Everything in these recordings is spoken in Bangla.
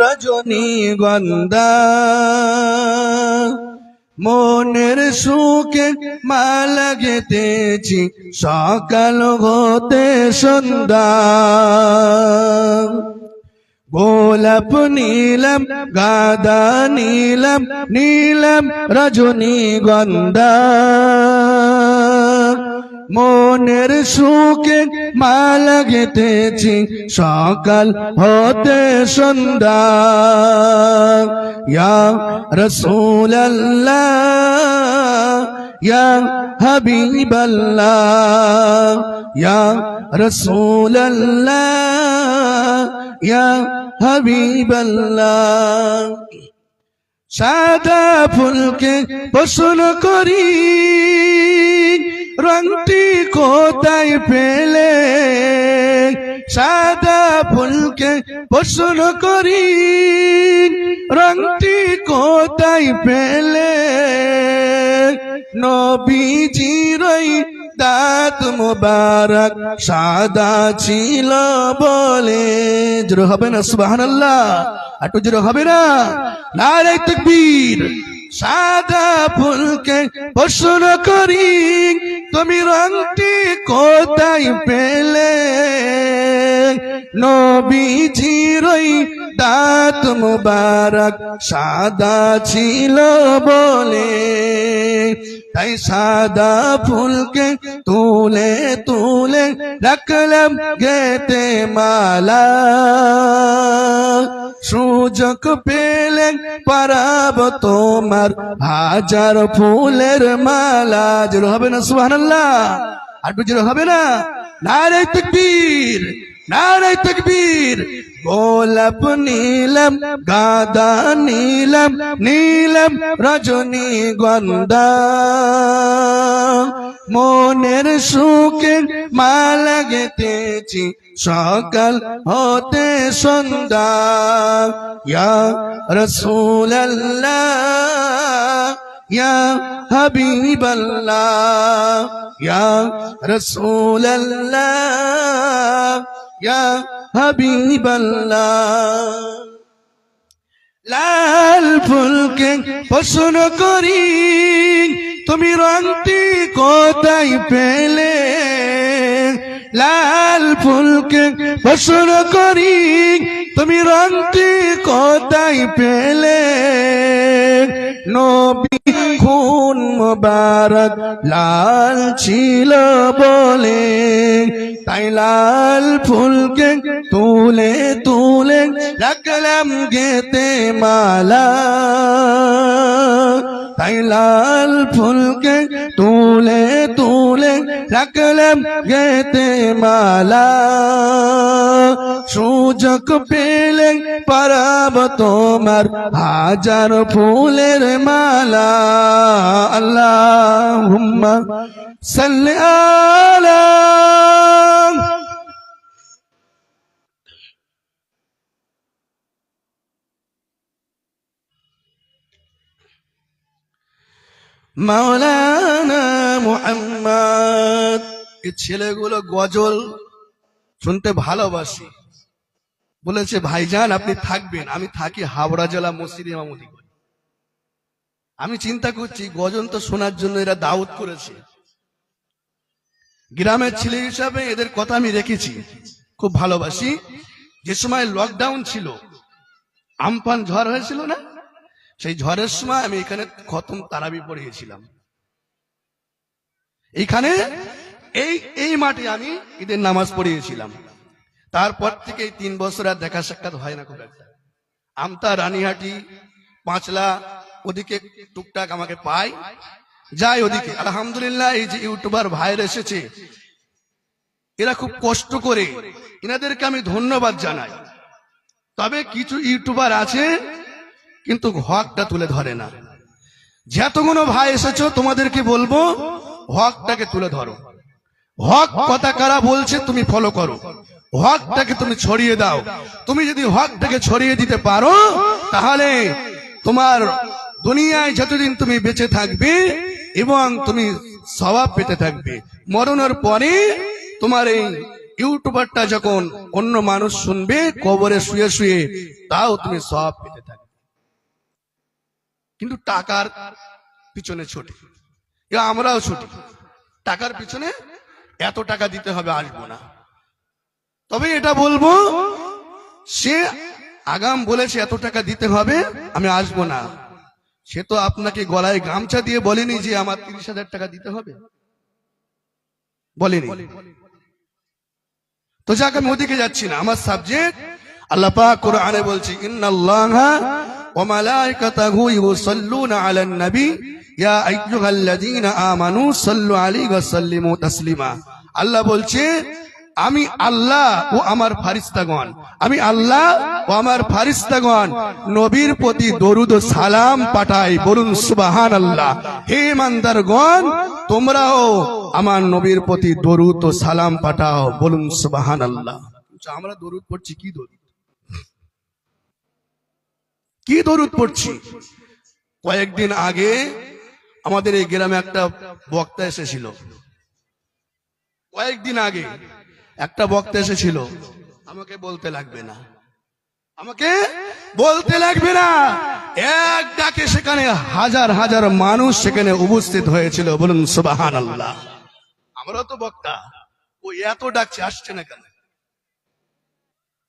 রজনী গন্ধা। মনের সুখে মালা গেতেছি সকাল হতে সন্ধ্যা। গোলাপ নীলম, গাদা নীলম নীলম রজনী গন্ধা। মনের সুখে মালা গেতেছি সকাল হতে সন্ধ্যা। ইয়া রসুল্লাহ ইয়া হাবিবাল্লাহ, ইয়া রসুল্লাহ ইয়া সাদা ফুলকে পছন্দ করি। রংটি কোথায় পেলে? সাদা ফুলকে পছন্দ করি। রংটি কোথায় পেলে? নবীজিরই দাঁত মোবারক সাদা ছিল বলে। জোর হবে না, সুবহানাল্লাহ। একটু জোর হবে না? নারে তকবীর। সাদা ফুলকে প্রশ্ন করি, তুমি রংটি কোথায় পেলে? নবীজিরই দাঁত মুবারক সাদা ছিল বলে। তাই সাদা ফুলকে তুলে তুলে রাখলাম গেতে মালা। সুযোগ পেলে পারাব তোমার হাজার ফুলের মালা। জোর হবে না, সুবহানাল্লাহ। আর জোর হবে না? নারে তকবীর নারে তকবীর। গোলাপ নীলম, গাদা নীলম নীলম রজনী গন্ধা। মনের সুখে মালা গেতেছি সকাল হতে সন্ধ্যা ইয়া রসুল্লাহ ইয়া হাবিবাল্লাহ, ইয়া রসুল্লাহ ইয়া হাবিবাল্লাহ। লাল ফুলকে পছন্দ করি, তুমি রংটি কোথায় পেলে? লাল ফুলকে পছন্দ করি, তুমি রংটি কোথায় পেলে? নবী খুন মোবারক লাল ছিল বলে, তাই লাল ফুলকে তুলে তুলে রাখলাম গেতে মালা। তাই লাল ফুলকে তুলে তুলে রাখলাম গেতে মালা। সুযোগ পেলে পারাব তোমার হাজার ফুলের মালা। আল্লাহ হুম্মা সাল্লি আলা মাওলানা ছেলেগুলো গজল শুনতে ভালোবাসি। বলেছে, ভাইজান, আপনি থাকবেন। আমি থাকি হাওড়া জেলা মসজিদ ইমামতি করি। আমি চিন্তা করছি, গজল তো শোনার জন্য এরা দাওয়াত করেছে। গ্রামের ছেলে হিসাবে এদের কথা আমি রেখেছি। খুব ভালোবাসি। যে সময় লকডাউন ছিল, আমফান ঝড় হয়েছিল না? সেই ঝড়ের সময় আমি এখানে খতম তারাবি পড়িয়েছিলাম। এইখানে এই এই মাঠে আমি ঈদের নামাজ পড়িয়েছিলাম। তারপর থেকে তিন বছর আর দেখা সাক্ষাৎ হয় না খুব একটা। আমতা, রানীহাটি, পাঁচলা, ওদিকে টুকটাক আমাকে পাই যাই ওদিকে, আলহামদুলিল্লাহ এই যে ইউটিউবার ভাইয়ের এসেছে, এরা খুব কষ্ট করে, এনাদেরকে আমি ধন্যবাদ জানাই। তবে কিছু ইউটিউবার আছে কিন্তু হকটা তুলে ধরে না। যতগুলো ভাই এসেছ, তোমাদেরকে বলব, হকটাকে তুলে ধরো। হক কথা কারা বলছে, তুমি ফলো করো। হকটাকে তুমি ছড়িয়ে দাও। তুমি যদি হকটাকে ছড়িয়ে দিতে পারো, তাহলে তোমার দুনিয়ায় যতদিন তুমি বেঁচে থাকবে এবং তুমি স্বভাব পেতে থাকবে। মরণের পরে তোমার এই ইউটিউবারটা যখন অন্য মানুষ শুনবে, কবরে শুয়ে শুয়ে তাও তুমি সব পেতে থাকবে। কিন্তু টাকার পিছনে ছোটে। আমরাও ছুটি। টাকার পিছনে এত টাকা দিতে হবে, আসব না। তবে এটা বলব, সে আগাম বলেছে এত টাকা দিতে হবে, আমি আসব না। সে তো আপনাকে গলায় গামছা দিয়ে বলেনি যে আমার তিরিশ হাজার টাকা দিতে হবে। বলেনি। তো যাক, আমি ওদিকে যাচ্ছি না। আমার সাবজেক্ট আল্লাহ কোরআনে বলছে, ইন্নাল্লাহা মালাইকাতাহু ইউসাল্লুনা আলান নবী ইয়া আইয়ুহাল্লাযীনা আমানু সাল্লু আলাইহি ওয়া সাল্লিমু তাসলিমা আল্লাহ বলছে, আমি আল্লাহ ও আমার ফারিস্তাগণ আমি আল্লাহ ও আমার ফারিস্তাগণ নবীর প্রতি দরুদ সালাম পাঠাই, বলুন সুবাহান আল্লাহ হে ইমানদারগণ, তোমরাও আমার নবীর প্রতি দরুদ ও সালাম পাঠাও, বলুন সুবাহান আল্লাহ আমরা দরুদ পড়ছি, কি দরুদ? কি দরুদ পড়ছি? কয়েকদিন আগে আমাদের এই গ্রামে একটা বক্তা এসেছিল। কয়েকদিন আগে একটা বক্তা এসেছিল। আমাকে বলতে লাগবে না। আমাকে বলতে লাগবে না। এক ডাকে সেখানে হাজার হাজার মানুষ সেখানে উপস্থিত হয়েছিল। বলুন সুবাহান আল্লাহ আমরাও তো বক্তা। ও এত ডাকছে, আসছে না কেন?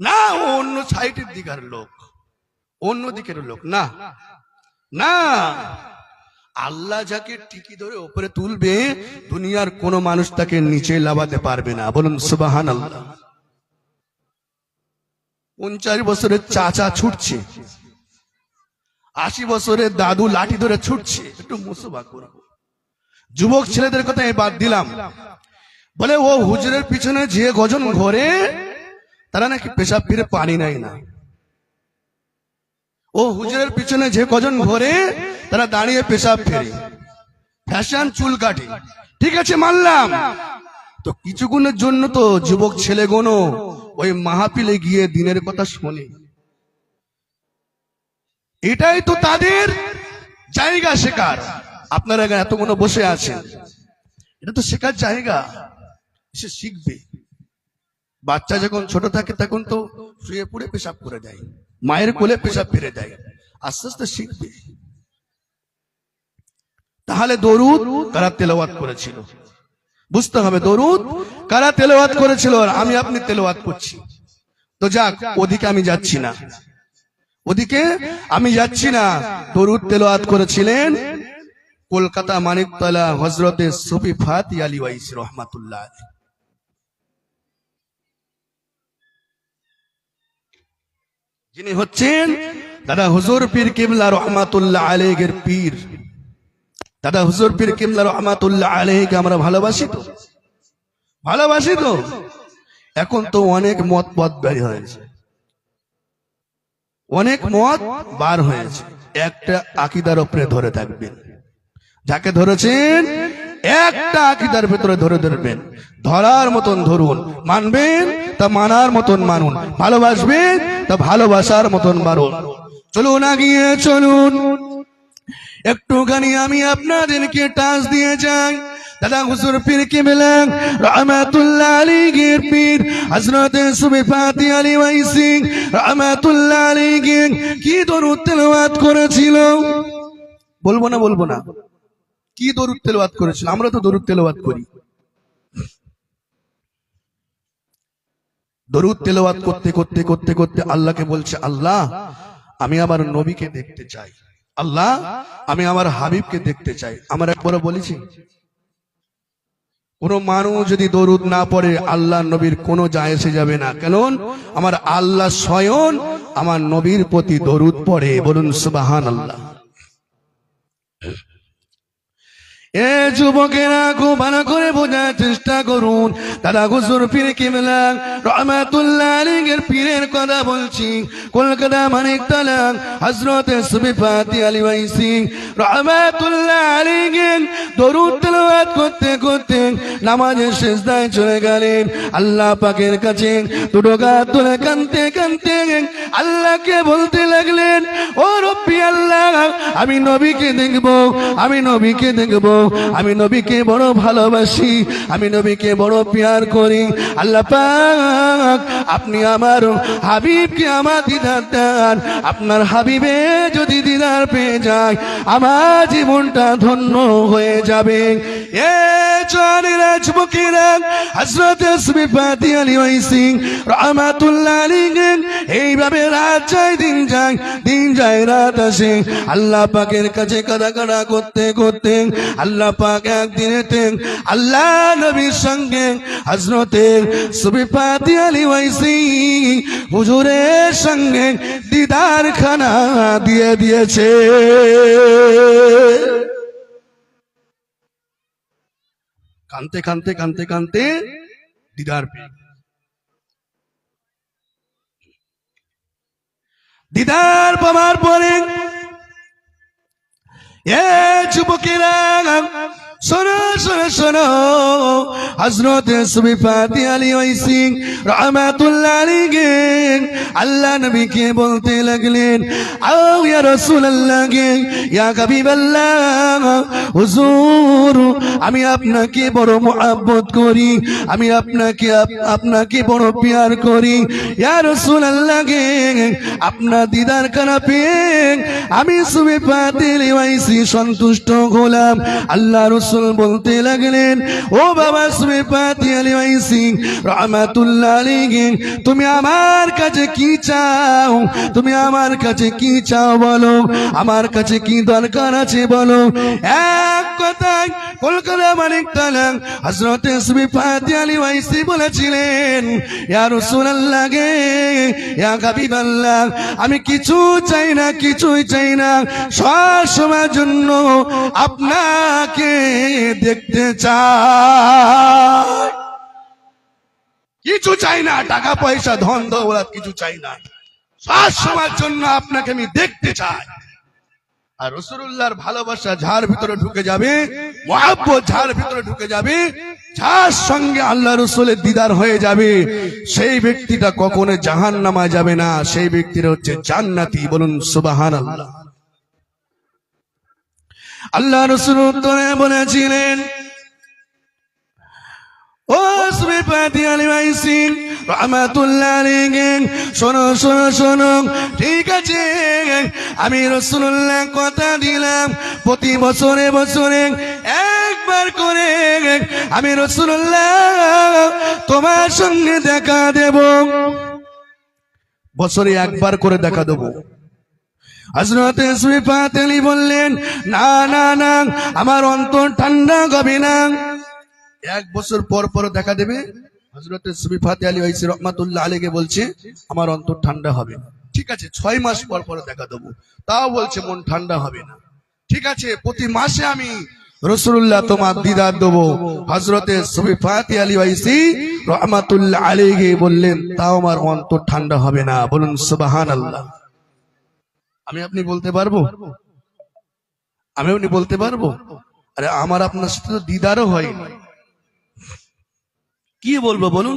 না অন্য সাইটের দিকার লোক। অন্য দিকের লোক। না। না। আল্লাহ যাকে টিকি ধরে ওপরে তুলবে দুনিয়ার কোন মানুষ তাকে নিচে লাভাতে পারবে না। বলুন সুবাহান আল্লাহ উনচাশ বছরের চাচা ছুটছে। আশি বছরের দাদু লাঠি ধরে ছুটছে। একটু মুসবা করব যুবক ছেলেদের কথা আমি বাদ দিলাম। বলে ও হুজুরের পিছনে যে গজন ঘরে তারা নাকি পেশাব ফিরে পানি নেয় না। ও হুজুরের পিছনে যে কজন ঘরে, তারা দাঁড়িয়ে পেশাব ফেরে। ফ্যাশন চুল কাটে। ঠিক আছে, মানলাম। তো কিছুক্ষণের জন্য তো যুবক ছেলেগুলো ওই মাহাপিলে গিয়ে দিনের কথা শোনে। এটাই তো তাদের জায়গা শেখার। আপনারা এতগুলো বসে আছেন। এটা তো শেখার জায়গা। সে শিখবে। বাচ্চা যখন ছোট থাকে, তখন তো শুয়ে পড়ে পেশাব করে দেয়। মায়ের কোলে পেশাব ফিরে দেয় আস্তে আস্তে শিখবে। তাহলে দরুদ কারা তেলাওয়াত করেছিল? বুঝতে হবে দরুদ কারা তেলাওয়াত করেছিল? আর আমি আপনি তেলাওয়াত করছি। তো যাক ওদিকে আমি যাচ্ছি না। ওদিকে আমি যাচ্ছি না। দরুদ তেলাওয়াত করেছিলেন কলকাতা মানিকতলা হজরতে সুফি ফাতি আলী ওয়াইস রহমাতুল্লাহ যিনি হচ্ছেন দাদা হুজুর পীর কিবলা রহমাতুল্লাহ আলেগের পীর। দাদা হুজুর পীর কিবলা রহমাতুল্লাহ আলেহকে আমরা ভালোবাসি তো? ভালোবাসি তো? এখন তো অনেক মত পথ বের হয়েছে। অনেক মত বার হয়েছে। একটা আকিদার ওপরে ধরে থাকবেন। যাকে ধরেছেন একটা আকিদার ভেতরে ধরে ধরবেন। ধরার মতন ধরুন, মানবেন, তা মানার মতন মানুন। ভালোবাসবেন, তা ভালোবাসার মতন মারুন চলুন আগিয়ে চলুন। একটুখানি আমি আপনাদেরকে টাচ দিয়ে যাই। দাদা হুজুর পীর কে বেলেন? রহমাতুল্লাহ আলীগের পীর, হযরত সুবি ফাতি আলী ওয়াইসি রহমাতুল্লাহ আলীগে কি দরুদ তেলাওয়াত করেছিল? বলব না বলব না। কি দরুদ তেলাওয়াত করেছিল? আমরা তো দরুদ তেলাওয়াত করি। দরুদ তেলাওয়াত করতে করতে করতে করতে আল্লাহকে বলছে, আল্লাহ, আমি আমার নবীকে দেখতে চাই। আল্লাহ, আমি আমার হাবিবকে দেখতে চাই। আমার একবারও বলেছি, কোন মানুষ যদি দরুদ না পড়ে আল্লাহ নবীর কোনো এসে যাবে না। কেন আমার আল্লাহ স্বয়ং আমার নবীর প্রতি দরুদ পড়ে। বলুন সুবাহান আল্লাহ এ যুবকেরা খুব ভালো করে বোঝার চেষ্টা করুন। দাদা হুজুর পীর কিবলা রহমাতুল্লাহ পীরের কথা বলছি। কলকাতা মানিক তালা হজরত সুবিফাতি আলী আলী সিং রহমাতুল্লাহ আলীকে দরুদ তেলাওয়াত করতে নামাজের শেষদায় চলে গেলেন। আল্লাহ পাকের কাছে দুটো গা তুলে কানতে কানতে আল্লাহকে বলতে লাগলেন, ও রব্বি আল্লাহ, আমি নবীকে দেখব, আমি নবীকে দেখব, আমি নবীকে বড় ভালোবাসি, আমি নবীকে বড় পেয়ার করি। আল্লাহ পাক, আপনি আমার হাবিবকে আমার দিদার দেন। আপনার হাবিবে যদি দিদার পেয়ে যায়, আমার জীবনটা ধন্য হয়ে যাবে। এ জানি রাজমুখীরা হজরত সুবিপাতি আলী ওই সিং রহমাতুল্লাহ আলীকে এইভাবে রাত যায়, দিন যায় দিন যায়, রাত আসে। আল্লাহ পাকের কাছে কাদা কাদা করতে করতে আল্লাহ পাক একদিনেতে আল্লাহ নবীর সঙ্গে হজরতে সুবিপাতি আলী ওই সিং হুজুরের সঙ্গে দিদার খানা দিয়ে দিয়েছে। কানতে কানতে কানতে কানতে দিদার পেয়ে দিদার পাওয়ার পরে এ যুবকেরা শোনো শোনো শোনো। হজরত সুবিফাতি আলী ওই সিং রহমাতুল্লাহ আলীকে আল্লাহ নবীকে বলতে লাগলেন, আও ইয়া রাসূলুল্লাহকে, ইয়া হাবিবাল্লাহ, হুজুর, আমি আপনাকে বড় মোহাব্বত করি, আমি আপনাকে আপ- আপনাকে বড় পিয়ার করি। ইয়া রাসূলুল্লাহকে, আপনার দিদার কানা পেয়ে আমি সুবিফাতি আলী ওই সন্তুষ্ট হলাম। আল্লাহ রসুল বলতে লাগলেন, ও বাবা সুবিপাতি আলী ওই সিং রহমাতুল্লাহ তুমি আমার কাছে কি চাও? তুমি আমার কাছে কি চাও বলো? আমার কাছে কি দরকার আছে বলো? এক কথায় কলকাতা মানিক তালাং হজরতে সুবিপাতি আলী ওয়াইসি বলেছিলেন, ইয়া রাসূলুল্লাহ গে, ইয়া হাবিবাল্লাহ, আমি কিছু চাই না, কিছুই চাই না। সব সময়ের জন্য আপনাকে দেখতে চাই। কিছু চাই না, টাকা, পয়সা, ধন, দৌলত, কিছু চাই না। সব সময়ের জন্য আপনাকে আমি দেখতে চাই। আর রসুল্লাহর ভালোবাসা যার ভিতরে ঢুকে যাবে যার ভিতরে ঢুকে যাবে, যার সঙ্গে আল্লাহ রসুলের দিদার হয়ে যাবে, সেই ব্যক্তিটা কখনো জাহান নামা যাবে না। সেই ব্যক্তিটা হচ্ছে জান্নাতি। বলুন সুবাহান আল্লাহ আল্লাহ রসুল উত্তরে বলেছিলেন, ও শোনো শোনো শোনো, ঠিক আছে, আমি রসুল্লাহ কথা দিলাম, প্রতি বছরে বছরে একবার করে আমি রসুল্লাহ তোমার সঙ্গে দেখা দেব, বছরে একবার করে দেখা দেবো। হজরত সুইফাত আলী বললেন, না না না, আমার অন্তর ঠান্ডা হবে না। এক বছর পর পর দেখা দেবে হজরত সুবিফাতে আলী ওয়াইসি রহমাতুল্লাহ আলীকে বলছে, আমার অন্তর ঠান্ডা হবে। ঠিক আছে, ছয় মাস পর পর দেখা দেবো। তাও বলছে, মন ঠান্ডা হবে না। ঠিক আছে, প্রতি মাসে আমি রসুল্লাহ তোমার দিদার দেবো। হজরতে সুবিফাতে আলী ওয়াইসি রহমাতুল্লাহ আলীকে বললেন, তাও আমার অন্তর ঠান্ডা হবে না। বলুন সুবাহান আল্লাহ আমি আপনি বলতে পারব? আমি আপনি বলতে পারব? আরে আমার আপনার সাথে তো দিদারও হয়। কি বলব বলুন?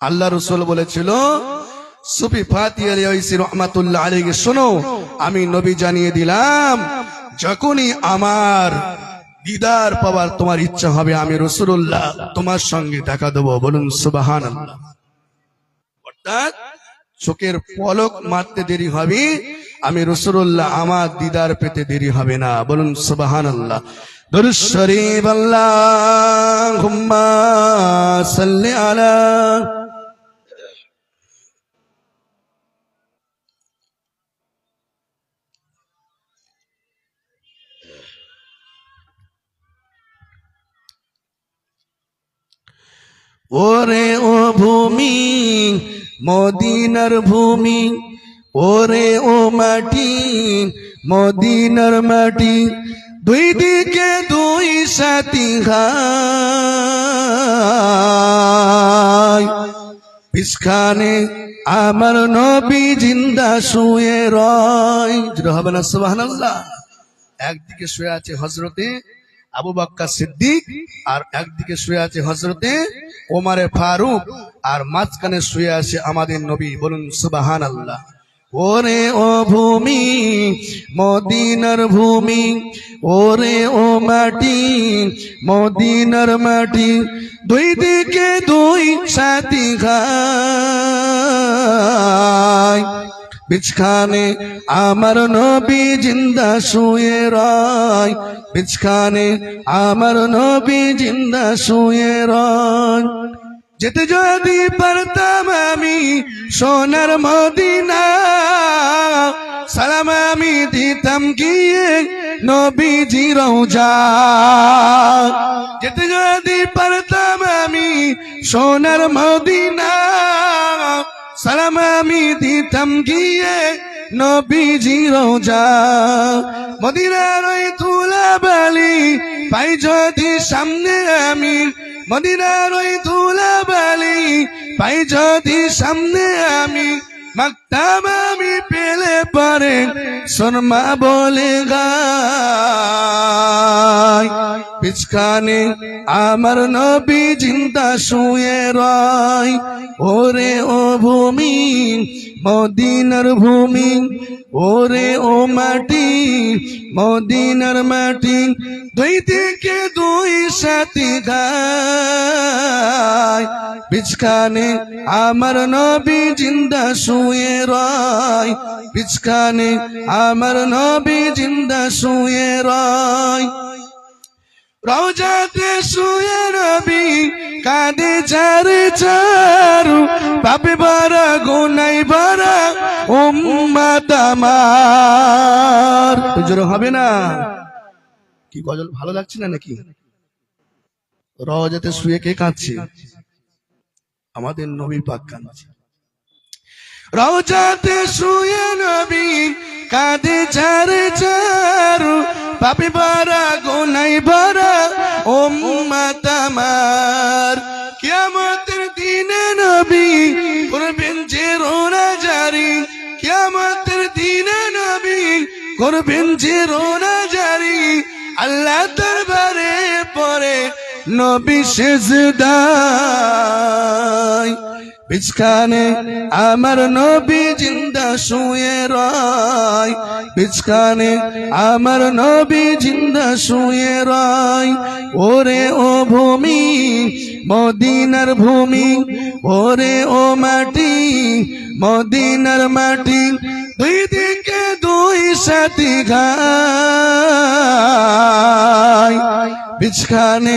আল্লাহ রসুল বলেছিল, সুফি ফাতি আলী রহমাতুল্লাহ আলীকে শোনো, আমি নবী জানিয়ে দিলাম, যখনই আমার দিদার পাওয়ার তোমার ইচ্ছা হবে, আমি রসুল্লাহ তোমার সঙ্গে দেখা দেবো। বলুন সুবাহান অর্থাৎ চোখের পলক মারতে দেরি হবে, আমি রসুল্লাহ আমার দিদার পেতে দেরি হবে না। বলুন সুবাহান আল্লাহ সাল্লি আলা ওরে ও ভূমি মদিনার ভূমি, ওরে ও মাটি, মদিনার মাটি, দুই দিকে দুই সাথী পিসখানে আমার নবী জিন্দা শুয়ে রয়। হবে না, সুবহানাল্লাহ। একদিকে শুয়ে আছে হজরতে আবু বাক্কা সিদ্দিক আর একদিকে শুয়ে আছে হজরতে ওমারে ফারুক আর মাঝখানে শুয়ে আছে আমাদের নবী। বলুন সুবাহান আল্লাহ ওরে ও ভূমি, মদিনার ভূমি, ওরে ও মাটি, মদিনার মাটি, দুই দিকে দুই সাথী খায়। বিছখানে আমার নবী জিন্দা শুয়ে রয়। বিছখানে আমার নবী জিন্দা শুয়ে রয়। যেতে যদি পারতাম আমি সোনার মদিনা, সালাম আমি দিতাম গিয়ে নবীজি রওজা। যেতে যদি পারতাম আমি সোনার মদিনা সালাম আমি দিতাম গিয়ে নবীজি রোজা। মদিনার ওই তুলা বালি পাই যদি সামনে আমি মদিনার ওই তুলা বালি পাই যদি সামনে আমি মাকতাম আমি পেলে পারে, শর্মা বলে গায় পিছখানে আমার নবী জিন্দা শুয়ে রয়। ওরে ও ভূমি মদিনার ভূমি ওরে ও মাটি, মদিনার মাটি, দুই থেকে দুই সাথী গায়। বিছখানে আমার নবী জিন্দা শুয়ে রয়। বিছখানে আমার নবী জিন্দা শুয়ে রয়। রওজাতে শুয়ে রবি কাঁদে চারে চারু পাপে বারা গোনাই বারা উম্মাত আমার। জোর হবে না? কি গজল ভালো লাগছে না নাকি? রওজাতে শুয়ে কে কাঁদছে? আমাদের নবী পাক কাঁদছে। রওজাতে শুয়ে নবী কাঁদে চারে চারু পাপি বারা গোনাই বারা ও মাতামার কিয়ামতের দিনে নবী করবেন যে রোনা জারি। কিয়ামতের দিনে নবী করবেন যে রোনা জারি। আল্লাহ দরবারে পরে নবী সেজদায়। বিছখানে আমার নবী জিন্দা শুয়ে রয়। বিছখানে আমার নবী জিন্দা শুয়ে রয়। ওরে ও ভূমি, মদিনার ভূমি, ওরে ও মাটি, মদিনার মাটি, দুই দিকে দুই সাথী ঘাই। বিছখানে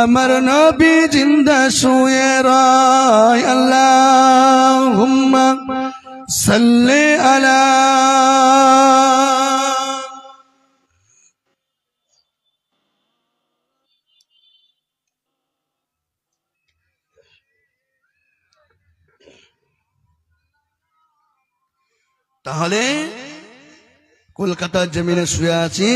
আমার নবী জিন্দা শুয়ে রয়। আল্লাহ সাল্লে আলা তাহলে কলকাতার জমিনে শুয়ে আছি।